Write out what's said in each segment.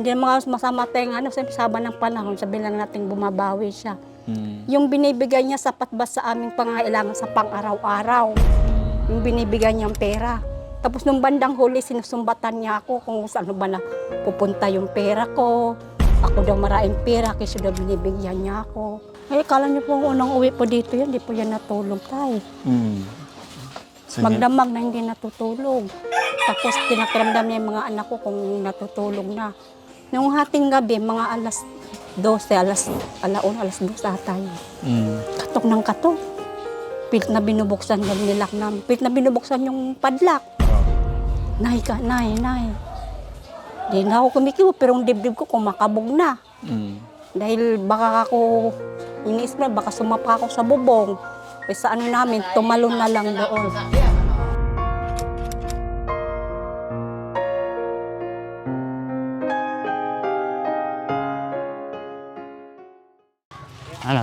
Hindi mga masama tayong ano, sabi saba ng panahon, sabi lang natin bumabawi siya. Mm. Yung binibigay niya sapat ba sa aming pangailangan sa pang-araw-araw? Yung binibigay niyang pera. Tapos nung bandang huli, sinusumbatan niya ako kung saan ba na pupunta yung pera ko. Ako daw maraming pera kasi daw binibigyan niya ako. Eh, kala niyo po unang uwi po dito yan, di po yan natulog tayo. Mm. Sige. Magdamag na hindi natutulog. Tapos tinakiramdam niya yung mga anak ko kung natutulog na. Nung hating gabi, mga alas 12, alas, alaon, alas 2 ata yun. Mm. Katok ng katok. Pilit na binubuksan yung nilak namin. Pilit na binubuksan yung padlak. Nay ka, nay, nay. Di na ako kumikibo, pero yung dibdib ko kumakabog na. Mm. Dahil baka ako, iniisip na, baka sumapa ako sa bubong. Eh, sa ano namin, tumalon na lang doon.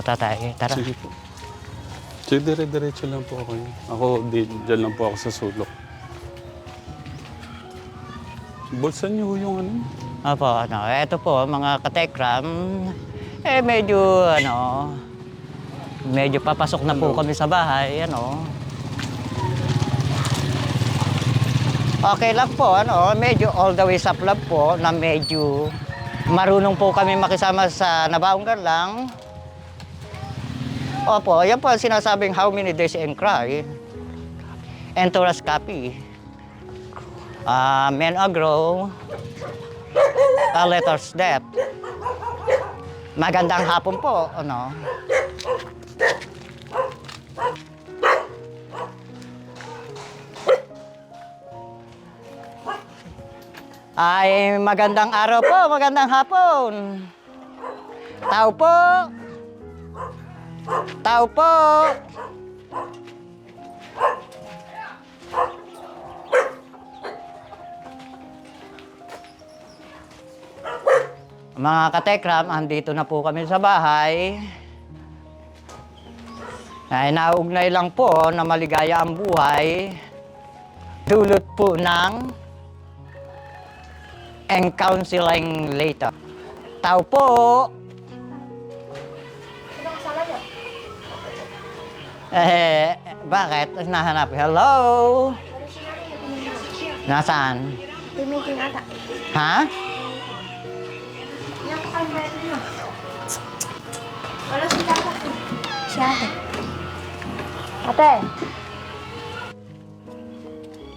Tatay? Tara. Sige po. Sige, dire-diretso lang po ako. Ako, di, dyan lang po ako sa sulok. Bulsan niyo yung ano? Opo, ano, eto po, mga katekram, eh medyo, ano, medyo papasok na po kami sa bahay, ano. Okay lang po, ano, medyo all the way sa club po, na medyo marunong po kami makisama sa nabaonggan lang. Opo, yan po ang sinasabing how many days and cry. Entourage copy. Ah, men agro, a letter's death. Magandang hapon po, ano. Ay, magandang araw po, magandang hapon. Tao po. Tao po. Mga katekram, andito na po kami sa bahay. Ay, naugnay lang po na maligaya ang buhay. Dulot po ng and counseling later. Tao po! Eh, bakit? Nahanap. Hello? Nasaan? Meeting ata. Ha? Wala si Tata. Si ate. Ate.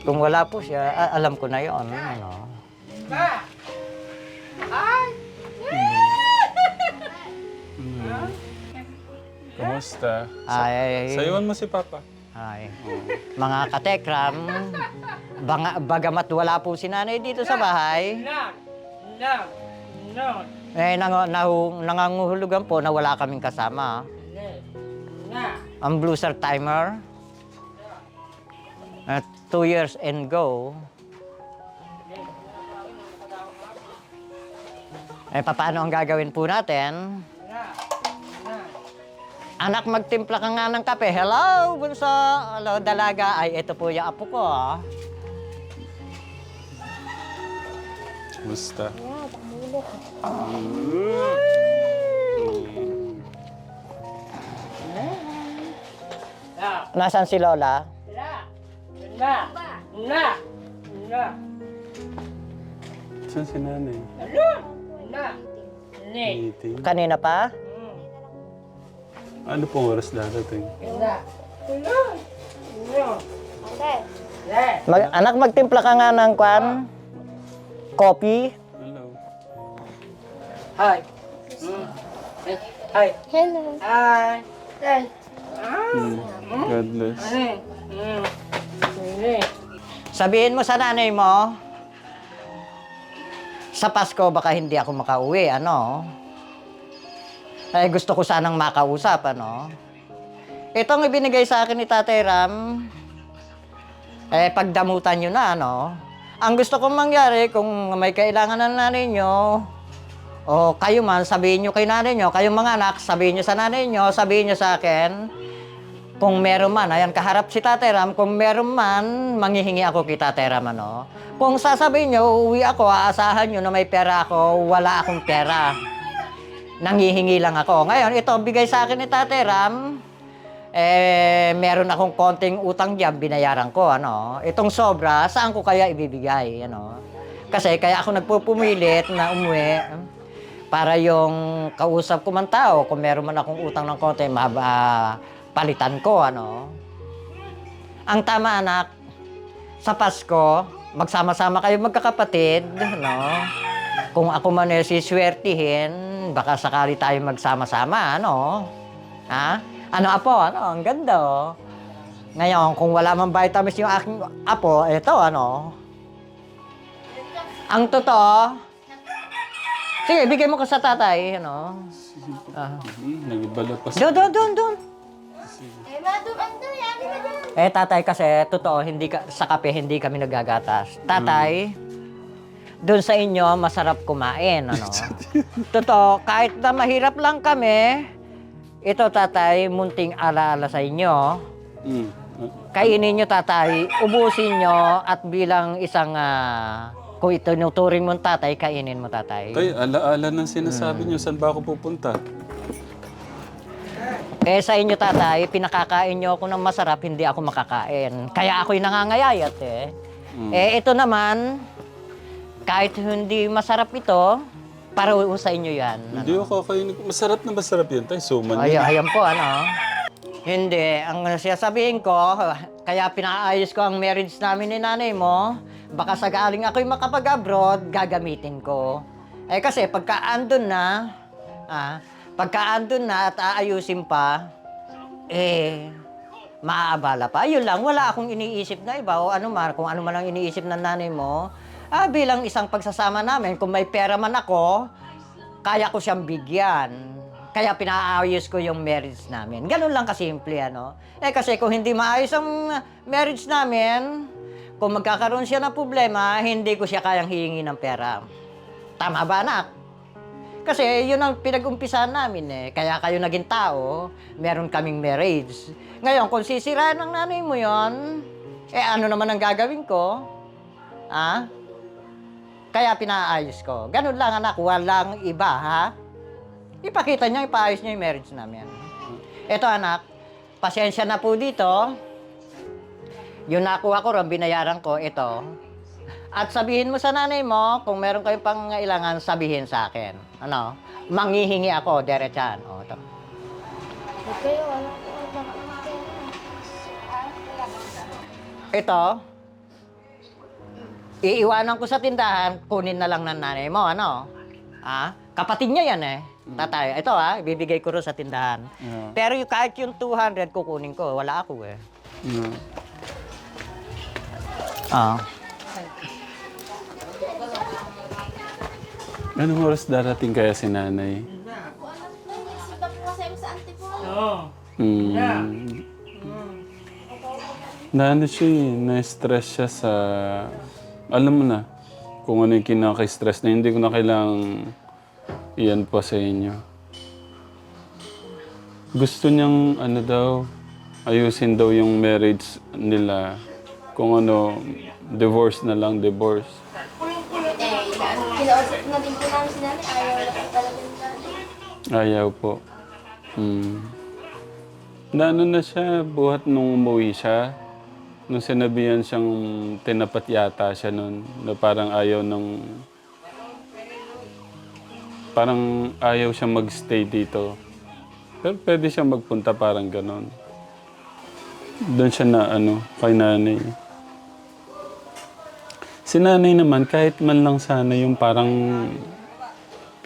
Kung wala po siya, alam ko na yon. Ano? Kumusta? Ay, Sayawan mo si Papa. ay. Mga katekram, banga, bagamat wala po si nanay dito sa bahay, eh, nang, nahu, nanganguhulugan po na wala kaming kasama. Ang Blue Star Timer, at two years and go, eh, paano ang gagawin po natin? Anak, magtimpla ka nga ng kape. Hello, bunso. Hello, dalaga. Ay, ito po yung apo ko. ah. Kumusta? Nasaan si Lola? Saan si nanay? Meeting. Kanina pa? Ano pong oras darating? Ate. Mag, anak, magtimpla ka nga ng kwan. Coffee. Hello. Hello. Hi. Hey. Mm. God bless. Sabihin mo sa nanay mo, sa Pasko baka hindi ako makauwi, ano? Eh, gusto ko sanang makausap, ano? Itong ibinigay sa akin ni Tatay Ram, eh, pagdamutan nyo na, ano? Ang gusto kong mangyari, kung may kailangan ng nanay nyo, o kayo man, sabihin nyo kay nanay nyo, kayong mga anak, sabihin nyo sa nanay nyo, sabihin nyo sa akin, Kung meron man, ayan, kaharap si Tatay Ram, kung meron man, manghihingi ako kay Tatay Ram, ano. Kung sasabihin nyo, uuwi ako, aasahan nyo na may pera ako, wala akong pera. Nanghihingi lang ako. Ngayon, ito, bigay sa akin ni Tatay Ram, eh, meron akong konting utang diyan, binayaran ko, ano. Itong sobra, saan ko kaya ibibigay, ano. Kasi kaya ako nagpupumilit na umuwi para yung kausap ko man tao, kung meron man akong utang ng konti, maba, palitan ko, ano. Ang tama, anak, sa Pasko, magsama-sama kayo magkakapatid, no? Kung ako man eh siswertihin, baka sakali tayo magsama-sama, ano? Ha? Ano, apo? Ano? Ang ganda, oh. Ngayon, kung wala man vitamins yung aking apo, eto, ano? Ang totoo, sige, bigay mo ko sa tatay, ano? Ah. Nagibala pa sa... Doon, doon, doon, doon. Eh. Yan, yan, yan. Eh, tatay kasi, totoo, hindi ka, sa kape hindi kami nagagatas. Tatay, doon sa inyo, masarap kumain, ano? totoo, kahit na mahirap lang kami, ito, tatay, munting alaala sa inyo. Hmm. Kainin nyo, tatay, ubusin nyo, at bilang isang, ah, kung ito nuturing mong tatay, kainin mo, tatay. Tay, alaala ng sinasabi niyo, saan ba ako pupunta? Eh, sa inyo, tatay, pinakakain nyo ako ng masarap, hindi ako makakain. Kaya ako'y nangangayayat, eh. Mm. Eh, ito naman, kahit hindi masarap ito, para sa inyo yan. Hindi ako kakainin. Masarap na masarap yan, tay. Suman Ay, yan. ayan po, ano? Hindi. Ang sasabihin ko, kaya pinaayos ko ang marriage namin ni nanay mo, baka sagaling ako'y makapag-abroad, gagamitin ko. Eh kasi pagka andun na, ah, pagka andun na at aayusin pa, eh, maaabala pa. Yun lang, wala akong iniisip na iba o ano man, kung ano man ang iniisip ng nanay mo. Ah, bilang isang pagsasama namin, kung may pera man ako, kaya ko siyang bigyan. Kaya pinaayos ko yung marriage namin. Ganun lang kasimple, ano? Eh kasi kung hindi maayos ang marriage namin, kung magkakaroon siya ng problema, hindi ko siya kayang hihingi ng pera. Tama ba, anak? Kasi yun ang pinag-umpisahan namin eh. Kaya kayo naging tao, meron kaming marriage. Ngayon, kung sisiraan ng nanay mo yon, eh ano naman ang gagawin ko? Ah? Kaya pinaayos ko. Ganun lang anak, walang iba ha. Ipakita niya, ipaayos niya yung marriage namin. Ito anak, pasensya na po dito. Yung nakuha ko ron, binayaran ko, ito. At sabihin mo sa nanay mo, kung meron kayong pangailangan, sabihin sa akin. Ano? Manghihingi ako, diretsahan. O, ito. Ito, iiwanan ko sa tindahan, kunin na lang ng nanay mo, ano? Ah, kapatid niya yan eh. Tatay, ito ah, ibibigay ko rin sa tindahan. Yeah. Pero yung, kahit yung 200 kukunin ko, wala ako eh. Yeah. Ah. Anong oras darating kaya si nanay? Antipolo. Hmm. Na ano siya eh, na-stress siya sa... Alam mo na, kung ano yung kinaka-stress na hindi ko na kailangang iyan po sa inyo. Gusto niyang ano daw, ayusin daw yung marriage nila. Kung ano, divorce na lang, divorce. Eh, kinausap na din po namin si nanay. Ayaw na po talaga ni nanay. Ayaw po. Hmm. Naano na siya, buhat nung umuwi siya. Nung sinabihan siyang tinapat yata siya nun, na parang ayaw ng... Parang ayaw siya magstay dito. Pero pwede siya magpunta parang ganon. Doon siya na ano, kay nanay. Si nanay naman, kahit man lang sana yung parang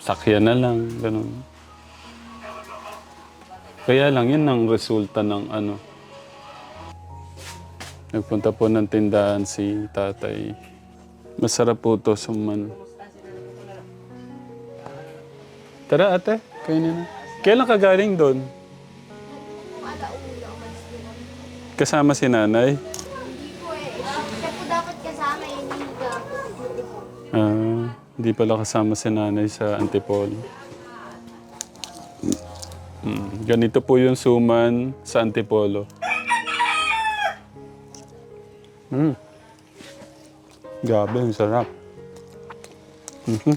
sakyan na lang, ganun. Kaya lang, yun ang resulta ng ano. Nagpunta po ng tindahan si tatay. Masarap po to suman. Tara ate, kainin na. Kailan ka galing doon? Kasama si nanay? Siya po dapat kasama yung higa. Ah, hindi pala kasama si nanay sa Antipolo. Mm, ganito po yung suman sa Antipolo. Mm. Grabe, ang sarap. Mhm.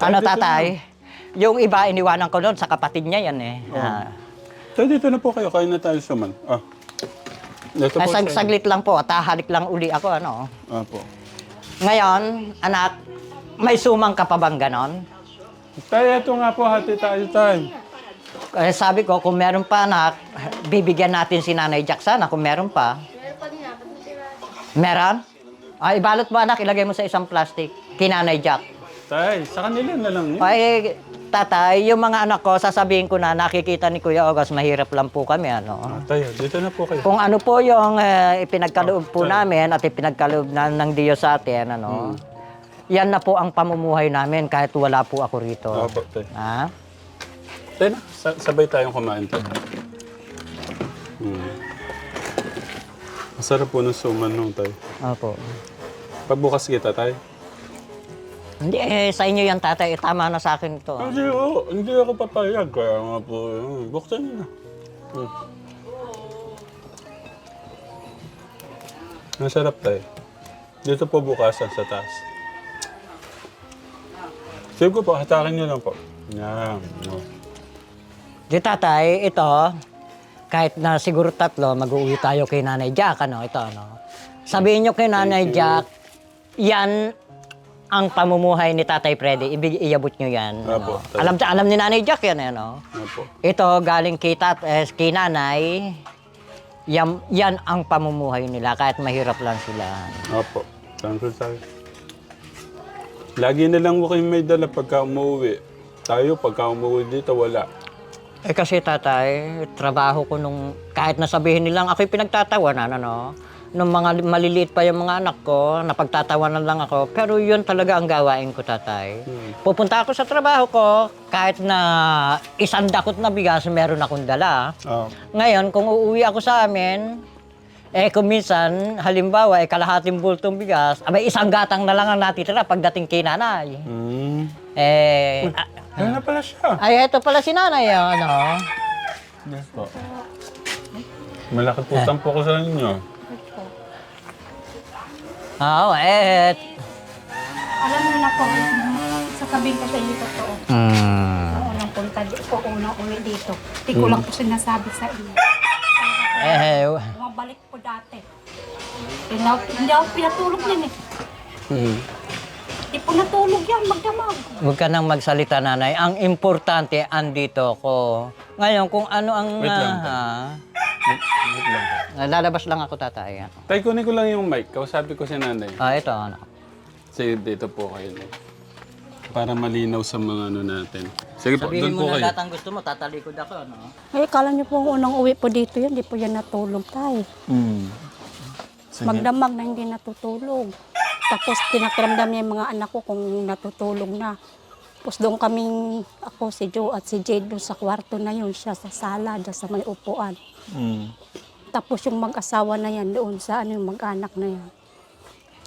Ano tatay? Yung iba iniwanan ko doon sa kapatid niya yan eh. Ah. So, dito na po kayo. Kain na tayo sa man. Ah. Ay, sag- sa saglit lang po, tahalik lang uli ako ano. Ah, po. Ngayon, anak, may sumang ka pa bang ganon? Tayo, ito nga po. Hati tayo tayo. Eh, sabi ko, kung meron pa anak, bibigyan natin si Nanay Jack sana kung meron pa. Meron? Ay, ibalot mo anak, ilagay mo sa isang plastic. Kinanay Jack. Tay, sa kanila na lang yun. Ay, tatay, yung mga anak ko, sasabihin ko na nakikita ni Kuya August, mahirap lang po kami, ano. Ah, tayo, dito na po kayo. Kung ano po yung eh, ipinagkaloob po namin at ipinagkaloob na, ng Diyos sa atin, ano, yan na po ang pamumuhay namin kahit wala po ako rito. Ah, po, tayo. Ha? Tayo na, sa- sabay tayong kumain tayo. Hmm. Masarap po ng suman nung tayo. Opo. Pagbukas kita tayo. Hindi, eh, sa inyo yan, tatay. Tama na sa akin ito. Hindi ako, hindi ako papayag. Kaya nga po, yun. buksan niyo na. Hmm. Masarap tayo. Dito po bukasan sa taas. Sige po, hatakin niyo lang po. Yan. Oh. Di tatay, ito, kahit na siguro tatlo, mag-uwi tayo kay Nanay Jack, ano, ito, ano. Sabihin nyo kay Nanay. Jack, yan ang pamumuhay ni Tatay Freddy. Ibig iabot nyo yan. Apo, ano. tayo. Alam, alam ni Nanay Jack yan, ano. Yan po. Ito, galing kay, tat, eh, kay Nanay, yan, yan ang pamumuhay nila, kahit mahirap lang sila. Opo. Thankful tayo. Lagi na lang ko kayo may dala pagka umuwi. Tayo, pagka umuwi dito, wala. Eh kasi tatay, trabaho ko nung, kahit nasabihin nilang ako'y pinagtatawanan, ano, nung mga maliliit pa yung mga anak ko, napagtatawanan lang ako, pero yun talaga ang gawain ko, tatay. Pupunta ako sa trabaho ko, kahit na isang dakot na bigas, meron akong dala. Ah, Ngayon, kung uuwi ako sa amin, eh kung minsan, halimbawa, eh kalahating bultong bigas, abay isang gatang na lang ang natitira pagdating kay nanay. mm. Eh, ah, Ayun na pala siya. ay, eto pala si nanay, ano. Yes po. Malaki po tampo ko sa inyo. Oo, eh, Alam mo na po, sasabihin ko sa inyo totoo. Mm. Ang unang punta di ko, unang uwi dito. Hindi ko lang po sinasabi sa inyo. Eh, Bumabalik po dati. Hindi ako, hindi ako pinatulog yan eh. Hmm. Hindi po natulog yan, magdamag. huwag ka nang magsalita, nanay. Ang importante, andito ko. Ngayon, kung ano ang... Wait lang, ah, Wait lang. ah, lalabas lang ako, tatay. Tay, kunin ko lang yung mic. Kausapin ko si nanay. Ah, ito, ano. Sige, dito po kayo. Para malinaw sa mga ano natin. Sige po, Sabihin doon mo po na kayo. lahat ang gusto mo, tatalikod ako, ano. Eh, kala niyo po ang unang uwi po dito yan, hindi po yan natulog tayo. Hmm. Sige. Magdamag na hindi natutulog. Tapos pinakiramdam niya yung mga anak ko kung natutulog na. Tapos doon kaming, ako, si Joe at si Jade doon sa kwarto na yun, siya sa sala, dyan sa may upuan. Hmm. Tapos yung mag-asawa na yan doon sa ano yung mag-anak na yan.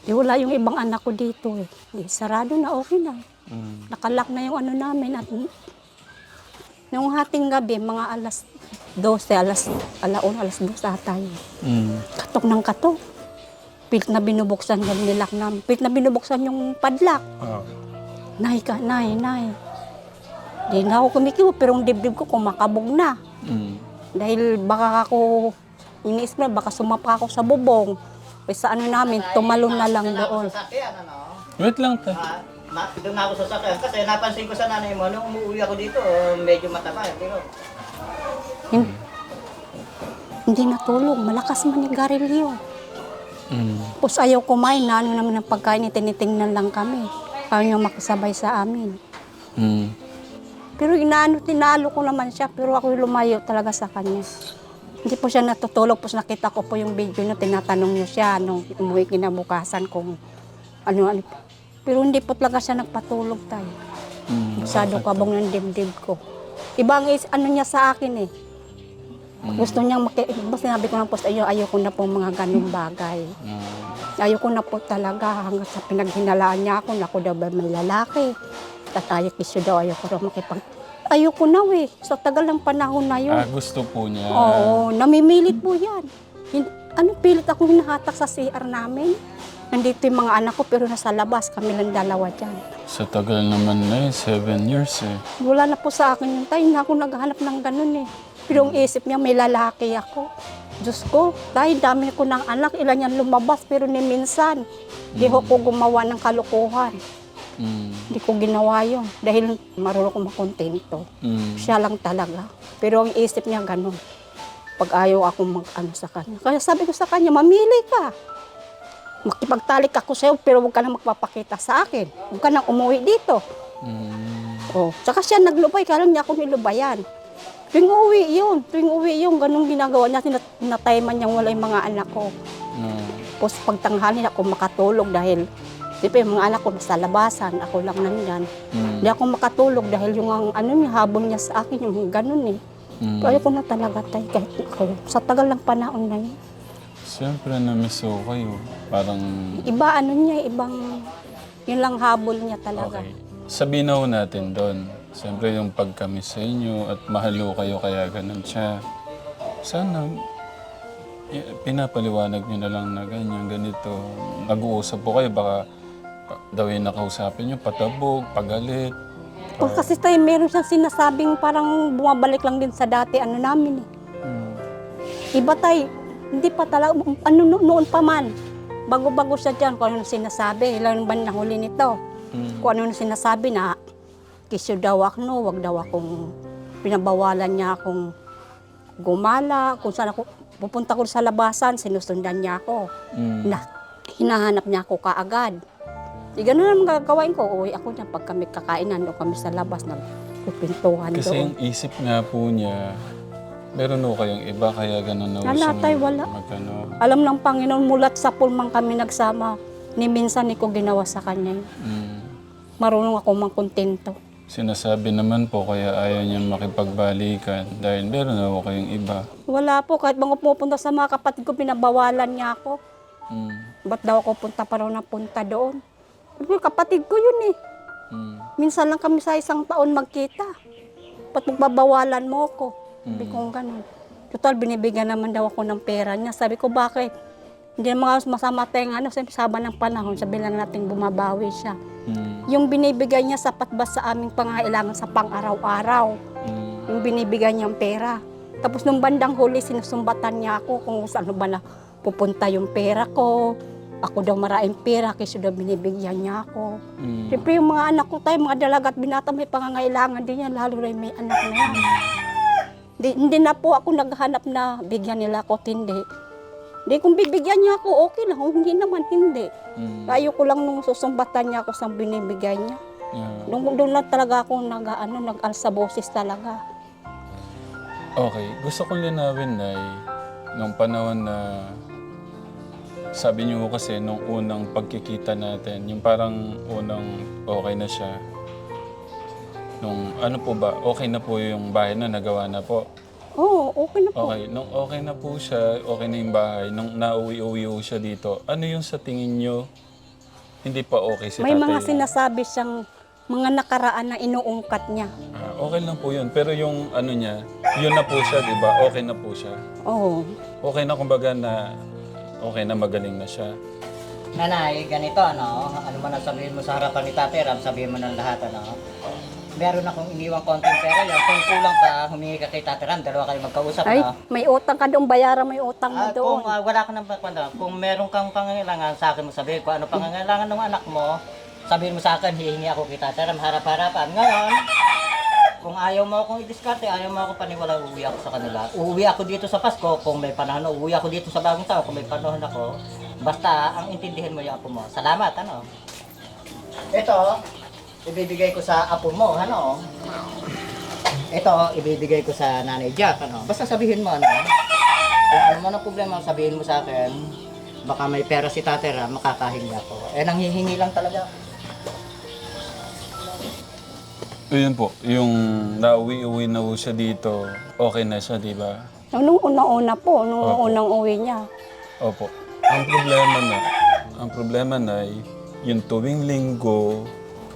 Di wala yung ibang anak ko dito eh. Di, sarado na, okay na. Hmm. Nakalak na yung ano namin at nung hating gabi, mga alas 12, alas, alaon, alas 2 ata yun. Hmm. Katok ng katok. Pilit na binubuksan yung nilak namin. Pilit na binubuksan yung padlak. Ah. Nay ka, nay, nay. Di na ako kumikibo, pero yung dibdib ko kumakabog na. Hmm. Dahil baka ako, iniisip na, baka sumapa ako sa bubong. O sa ano namin, tumalon na lang doon. Wait lang, tay. Ah, na, doon ako sa sasakyan kasi napansin ko sa nanay mo, nung umuwi ako dito, oh, medyo mataba. Pero, Hin- Hindi natulog, malakas man yung garilyo. Hmm. Tapos ayaw kumain na ano naman ang pagkain, tinitingnan lang kami. Ayaw niya makisabay sa amin. Hmm. Pero inaano, tinalo ko naman siya, pero ako lumayo talaga sa kanya. Hindi po siya natutulog, tapos nakita ko po yung video na tinatanong niyo siya nung umuwi kinabukasan kung ano, ano. Pero hindi po talaga siya nagpatulog tayo. Hmm. Masyado kabong ng dibdib ko. Ibang is, ano niya sa akin eh. Gusto niyang maki... Sinabi ko lang po sa iyo, ayoko na po mga ganung bagay. Ayoko na po talaga hanggang sa pinaghinalaan niya ako, naku daw ba may lalaki. Tataya kisyo daw, ayoko daw makipag... ayoko na eh. Sa tagal ng panahon na yun. Ah, gusto po niya. Oo, namimilit po yan. Hin- ano, pilit akong hinahatak sa CR namin. Nandito yung mga anak ko pero nasa labas. Kami lang dalawa dyan. Sa tagal naman na eh, seven years eh. Wala na po sa akin yung. Hindi na ako naghahanap ng ganun eh. Ang isip niya, may lalaki ako. Diyos ko, dahil dami ko ng anak, ilan yan lumabas, pero ni minsan, di ko gumawa ng kalokohan. Mm. Hindi ko ginawa yun. Dahil marunong ko makontento. Mm. Siya lang talaga. Pero ang isip niya ganun. Pag ayaw ako mag-ano sa kanya. Kaya sabi ko sa kanya, mamili ka. Makipagtalik ako sa'yo, pero huwag ka na magpapakita sa akin. Huwag ka nang umuwi dito. Mm. Oh, saka siya naglubay, kaya lang niya ako nilubayan. Tuwing uwi yun, tuwing uwi yun, ganun ginagawa niya, tinatayman niyang wala yung mga anak ko. Mm. Tapos pagtanghali ako makatulog dahil, di ba yung mga anak ko nasa labasan, ako lang nandyan. Mm. Hindi ako makatulog dahil yung ang, ano niya, habol niya sa akin, yung ganun eh. Mm. Kaya ko na talaga tayo, kahit ako, sa tagal ng panahon na yun. Siyempre, na-miss ko kayo. Parang, Iba ano niya, ibang, yun lang habol niya talaga. okay. Sabihin na natin doon. Siyempre, yung pagkamiss sa inyo at mahalo kayo kaya ganun siya. Sana, pinapaliwanag nyo na lang na ganyan, ganito. Nag-uusap po kayo, baka daw yung nakausapin nyo, patabog, pagalit. Kung kasi tayo meron siyang sinasabing parang bumabalik lang din sa dati ano namin eh. Mm. Iba tayo, hindi pa talaga, ano no- noon pa man. Bago-bago siya dyan kung ano sinasabi. Ilan ba na huli nito? Mm. Kung ano sinasabi na kisyo daw ako, wag daw akong pinabawalan niya akong gumala. Kung saan ako, pupunta ko sa labasan, sinusundan niya ako. Mm. Na, hinahanap niya ako kaagad. Di ganun naman gagawin ko. Uwi ako niya pag kami kakainan o kami sa labas, nagpipintuhan Kasi doon. yung isip nga po niya, meron ho kayong iba, kaya ganun na ho Wala, siyang tay, wala. magano. Alam ng Panginoon, mulat sa pulmang kami nagsama. Ni minsan ni ko ginawa sa kanya. Mm. Marunong ako mangkontento. Sinasabi naman po kaya ayaw niya makipagbalikan dahil meron na ho kayong iba. Wala po, kahit mga pupunta sa mga kapatid ko, pinabawalan niya ako. Mm. Ba't daw ako punta pa raw na punta doon? Sabi ko, kapatid ko yun eh. Mm. Minsan lang kami sa isang taon magkita. Ba't magbabawalan mo ako? Sabi Mm. ko ganun. Total, binibigyan naman daw ako ng pera niya. Sabi ko, bakit? Hindi ako masama tayong ano, sabi saba ng panahon, sabi lang natin bumabawi siya. Mm. Yung binibigay niya sapat ba sa aming pangailangan sa pang-araw-araw? Mm. Yung binibigay niyang pera. Tapos nung bandang huli, sinusumbatan niya ako kung saan ba na pupunta yung pera ko. Ako daw maraming pera kasi daw binibigyan niya ako. Mm. Siyempre yung mga anak ko tayo, mga dalaga at binata may pangangailangan din yan, lalo na may anak na yan. Di, hindi na po ako naghanap na bigyan nila ako, hindi. Hindi, kung bibigyan niya ako, okay lang. Kung hindi naman, hindi. Mm. Ayoko lang nung susumbatan niya ako sa binibigay niya. Yeah. Nung doon lang talaga ako nag, ano, nag-alsa boses talaga. Okay, gusto kong linawin na nung panahon na sabi niyo kasi nung unang pagkikita natin, yung parang unang okay na siya. Nung ano po ba, okay na po yung bahay na nagawa na po. Oo, okay na po. Okay, nung okay na po siya, okay na yung bahay, nung nauwi-uwi po siya dito, ano yung sa tingin niyo hindi pa okay si May tatay? mga sinasabi siyang mga nakaraan na inuungkat niya. Ah, okay lang po yun. Pero yung ano niya, yun na po siya, di ba? Okay na po siya. Oo. Okay na kumbaga na okay na magaling na siya. Nanay, ganito ano, ano man ang sabihin mo sa harapan ni Tate Ram, sabihin mo ng lahat ano. Meron akong iniwang konting pera yan. Kung kulang pa, humingi ka kay Tate Ram, dalawa kayo magkausap Ay, ano. may utang ka doon, bayaran mo yung utang mo Ah, doon. kung ah, wala ka ng pagkwanda, kung meron kang pangangailangan sa akin mo sabihin ko ano pangangailangan ng anak mo, sabihin mo sa akin, hihingi ako kay Tate Ram, harap-harapan. Ngayon, kung ayaw mo akong i-discarte, ayaw mo ako paniwala, uuwi ako sa kanila. Uuwi ako dito sa Pasko, kung may panahon, uuwi ako dito sa bagong taon, kung may panahon ako. Basta, ang intindihin mo yung apo mo. Salamat, ano? Ito, ibibigay ko sa apo mo, ano? Ito, ibibigay ko sa nanay Jack, ano? Basta sabihin mo, ano? Kung ano man ang problema, sabihin mo sa akin, baka may pera si Tatera, makakahingi ako. Eh, nanghihingi lang talaga. Ayun po, yung nauwi-uwi na po siya dito, okay na siya, di ba? Nung una-una po, nung Opo. unang uwi niya. Opo. Ang problema na, ang problema na ay, yung tuwing linggo,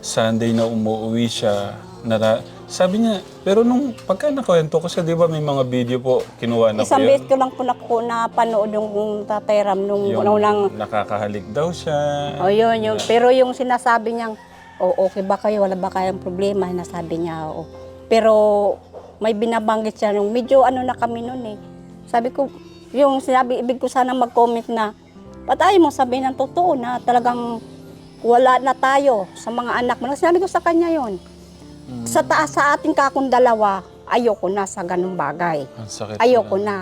Sunday na umuwi siya, nara, Sabi niya, pero nung pagka nakwento ko siya, di ba may mga video po, kinuha na Isang ko beses ko lang po naku, napanood yung Tatay Ram nung Yung unang nakakahalik daw siya. O yun, yung, pero yung sinasabi niyang, o okay ba kayo, wala ba kayang problema, nasabi niya, oo. Pero may binabanggit siya nung medyo ano na kami noon eh. Sabi ko, yung sinabi, ibig ko sana mag-comment na, ba't ayaw mo sabihin ng totoo na talagang wala na tayo sa mga anak mo. Sinabi ko sa kanya yon Sa taas sa ating kakong dalawa, ayoko na sa ganung bagay. Ang sakit Ayoko pala. na.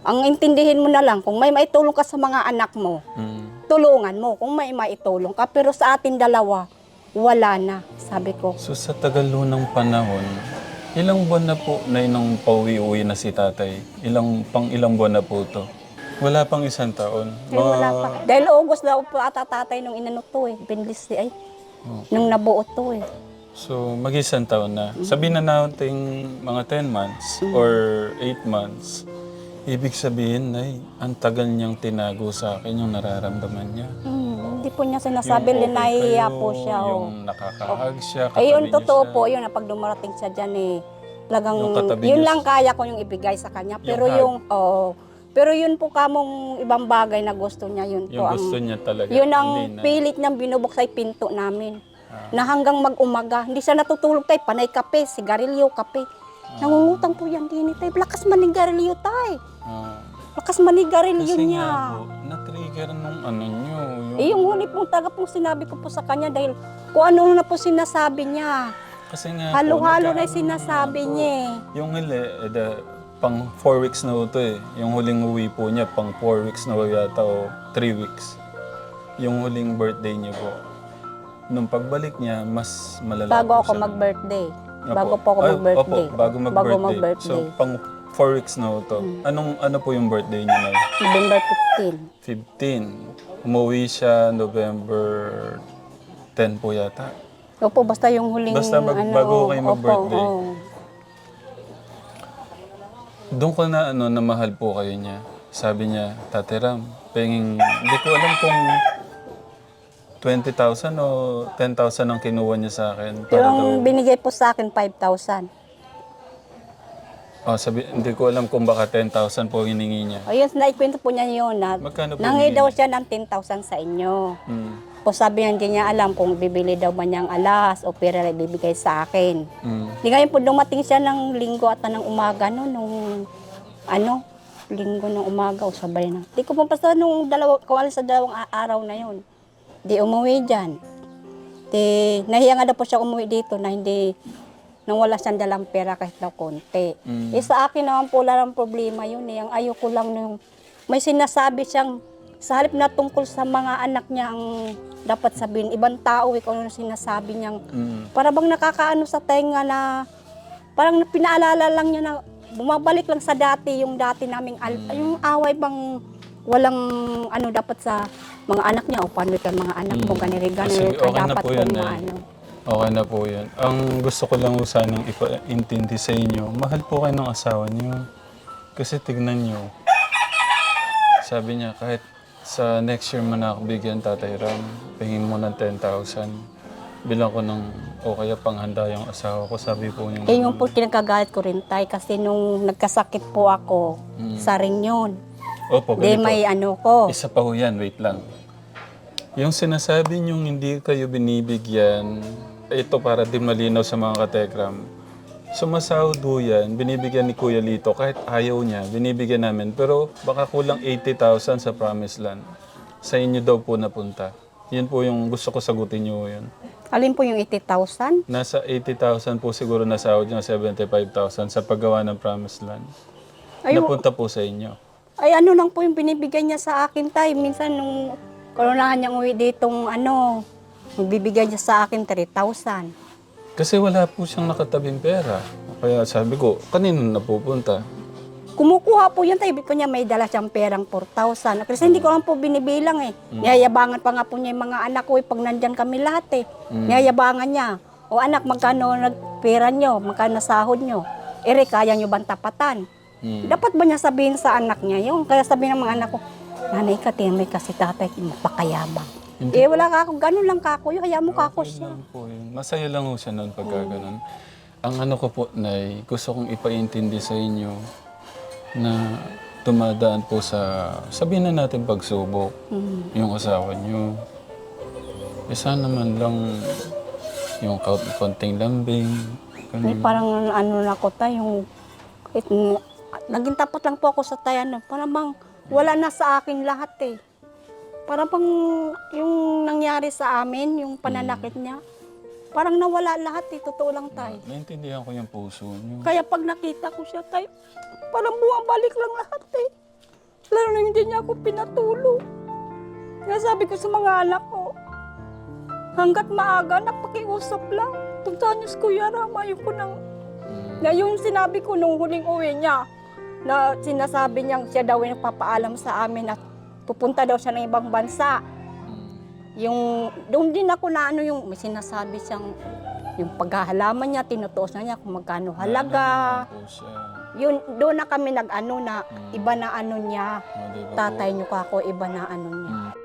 Ang intindihin mo na lang, kung may maitulong ka sa mga anak mo, Mm. tulungan mo kung may maitulong ka. Pero sa atin dalawa, wala na, sabi ko. So sa tagal ng panahon, ilang buwan na po na nang pauwi-uwi na si tatay? Ilang, pang ilang buwan na po to? Wala pang isang taon. Ay, wala pa. Dahil August daw po ata tatay nung inano to eh. Binlis ay. Nung nabuo to eh. So mag-isang taon na. Sabihin na natin mga 10 months or 8 months. Ibig sabihin, ay, ang tagal niyang tinago sa akin yung nararamdaman niya. Hmm, hindi po niya sinasabi, Yung okay kayo, po siya. oh. Yung nakakahag siya, yun katabi niyo totoo siya. po, yun, na pag dumarating siya dyan eh, talagang, Yung yun lang kaya ko yung ibigay sa kanya. Pero hug. yung, oo. Pero yun po kamong ibang bagay na gusto niya, yun Yung po. gusto ang, niya talaga. Yun ang Hindi na. pilit niyang binubuksay pinto namin. Ah. Na hanggang mag-umaga, hindi siya natutulog tayo, panay kape, sigarilyo, kape. Ah. Nangungutang po yan din tayo. Lakas manigarilyo tayo. Ah. Lakas manigarilyo Kasi niya. nga po, na-trigger nung ano nyo. Yung, Eh, yung huli pong taga pong sinabi ko po sa kanya dahil kung ano na po sinasabi niya. kasi nga po, Halo-halo na nagka- yung sinasabi niya eh. Yung huli, eh, the, pang 4 weeks na ito eh. Yung huling uwi po niya, pang 4 weeks na yata o 3 weeks. Yung huling birthday niya po. Nung pagbalik niya, mas malala Bago po ako siya. mag-birthday. Opo. Bago po ako Ay, mag-birthday. Opo, bago mag-birthday. Bago mag-birthday. Hmm. So, pang 4 weeks na ito. Anong, ano po yung birthday niya na? November 15. 15. Umuwi siya November 10 po yata. Opo, basta yung huling Basta mag- ano. bago kayo opo, mag-birthday. oo. Doon ko na ano, na mahal po kayo niya. Sabi niya, Tate Ram, penging, hindi ko alam kung 20,000 o 10,000 ang kinuha niya sa akin. Para daw, Yung binigay po sa akin, 5,000. oh, sabi, hindi ko alam kung baka 10,000 po hiningi niya. Ayun, naikwento po niya yun na Magkano po nangi daw siya ng 10,000 sa inyo. Mm. Po sabi niya, hindi niya alam kung bibili daw ba niyang alas o pera na ibibigay sa akin. Mm. Di ngayon po dumating siya ng linggo at ng umaga no, nung ano, linggo ng umaga o sabay na. Di ko pa basta nung dalawa, kung sa dalawang araw na yun. Di umuwi dyan. Di, nahiya nga daw po siya umuwi dito na hindi, nang wala siyang dalang pera kahit na konti. Mm. Eh sa akin naman po wala ng problema yun eh. Ang ayoko lang nung may sinasabi siyang sa halip na tungkol sa mga anak niya ang dapat sabihin. Ibang tao kung ano sinasabi niyang Mm. para bang nakakaano sa tenga na parang pinaalala lang niya na bumabalik lang sa dati yung dati naming al- yung away bang walang ano dapat sa mga anak niya o paano ka mga anak mo Mm. ganire Kasi ganire ka okay dapat po yun, eh. ano. Okay na po yun. Ang gusto ko lang sanang ipaintindi sa inyo, mahal po kayo ng asawa niyo. Kasi tignan niyo, sabi niya kahit sa next year mo na ako bigyan tatay Ram, pingin mo ng 10,000. Bilang ko ng o kaya panghanda yung asawa ko, sabi po niya. Eh yung po kinagagalit ko rin tay kasi nung nagkasakit po ako Mm. sa rin yun. Opo, Di ganito. may ano ko. Isa pa ho yan, wait lang. Yung sinasabi niyong hindi kayo binibigyan, ito para di malinaw sa mga katekram. Sumasahod ho yan, binibigyan ni Kuya Lito, kahit ayaw niya, binibigyan namin. Pero baka kulang 80,000 sa Promised Land. Sa inyo daw po napunta. Yun po yung gusto ko sagutin niyo yun. Alin po yung 80,000? Nasa 80,000 po siguro na sahod niyo, 75,000 sa paggawa ng Promised Land. Ay, Napunta po sa inyo. ay ano lang po yung binibigay niya sa akin tay. Minsan nung koronahan niyang uwi ditong ano, bibigyan niya sa akin 3,000. Kasi wala po siyang nakatabing pera. Kaya sabi ko, kanino napupunta? Kumukuha po yan tayo. Ko niya may dala siyang perang 4,000. Kasi hindi ko lang po binibilang eh. Niyayabangan pa nga po niya yung mga anak ko eh, pag nandyan kami lahat eh. Niyayabangan niya. O anak, magkano nagpera niyo? Magkano sahod niyo? Ere, kaya niyo bang tapatan? Hmm. Dapat ba niya sabihin sa anak niya yun? Kaya sabihin ng mga anak ko, Nanay ka, mo kasi tatay, mapakayabang. Hindi. Eh, wala ka ako. Ganun lang ka ako. Hayaan mo ka ako siya. lang po yun. Masaya lang ho siya noon pagka ganun. ang ano ko po, Nay, gusto kong ipaintindi sa inyo na tumadaan po sa, sabihin na natin pagsubok, yung asawa niyo. Eh sana man lang yung kaut- konting lambing, May ganun. parang ano na ko tayo, yung it, naging tapat lang po ako sa tayan. no. Parang bang wala na sa akin lahat eh. Parang bang yung nangyari sa amin, yung pananakit niya, parang nawala lahat eh. Totoo lang tayo. Naintindihan ko yung puso niyo. Kaya pag nakita ko siya tayo, parang bumabalik lang lahat eh. Lalo na hindi niya ako pinatulo. Kaya sabi ko sa mga anak ko, hanggat maaga, napakiusap lang. Tugtanyos Kuya Ram, ayoko nang Mm. na yung sinabi ko nung huling uwi niya, na sinasabi niyang siya daw ay nagpapaalam sa amin at pupunta daw siya ng ibang bansa. Yung, doon din ako na ano yung may sinasabi siyang, yung paghahalaman niya, tinutuos na niya kung magkano halaga. Yun, doon na kami nag-ano na Mm. iba na ano niya, po? tatay niyo ka ako, iba na ano niya. Mm.